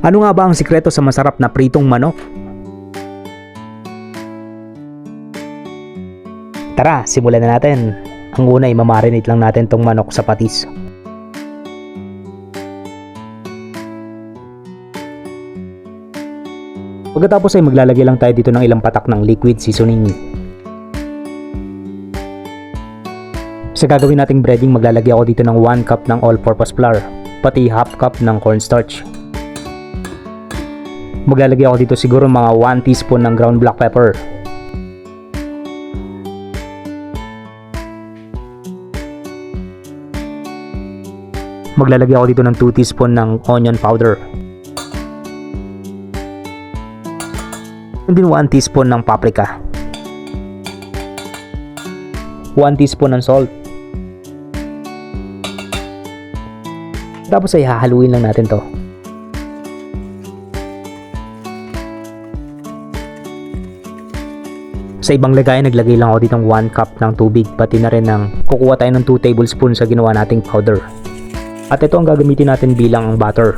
Ano nga ba ang sikreto sa masarap na pritong manok? Tara, simulan na natin. Ang una ay mamarinate lang natin tong manok sa patis. Pagkatapos ay maglalagay lang tayo dito ng ilang patak ng liquid seasoning. Sa gagawin nating breading, maglalagay ako dito ng 1 cup ng all-purpose flour, pati half cup ng cornstarch. Maglalagay ako dito siguro mga 1 teaspoon ng ground black pepper. Maglalagay ako dito ng 2 teaspoon ng onion powder. And din 1 teaspoon ng paprika. 1 teaspoon ng salt. Tapos ay hahaluin lang natin to. Sa ibang lagayan, naglagay lang ako dito ng 1 cup ng tubig, pati na rin ng kukuha tayo ng 2 tablespoon sa ginawa nating powder. At ito ang gagamitin natin bilang ang butter.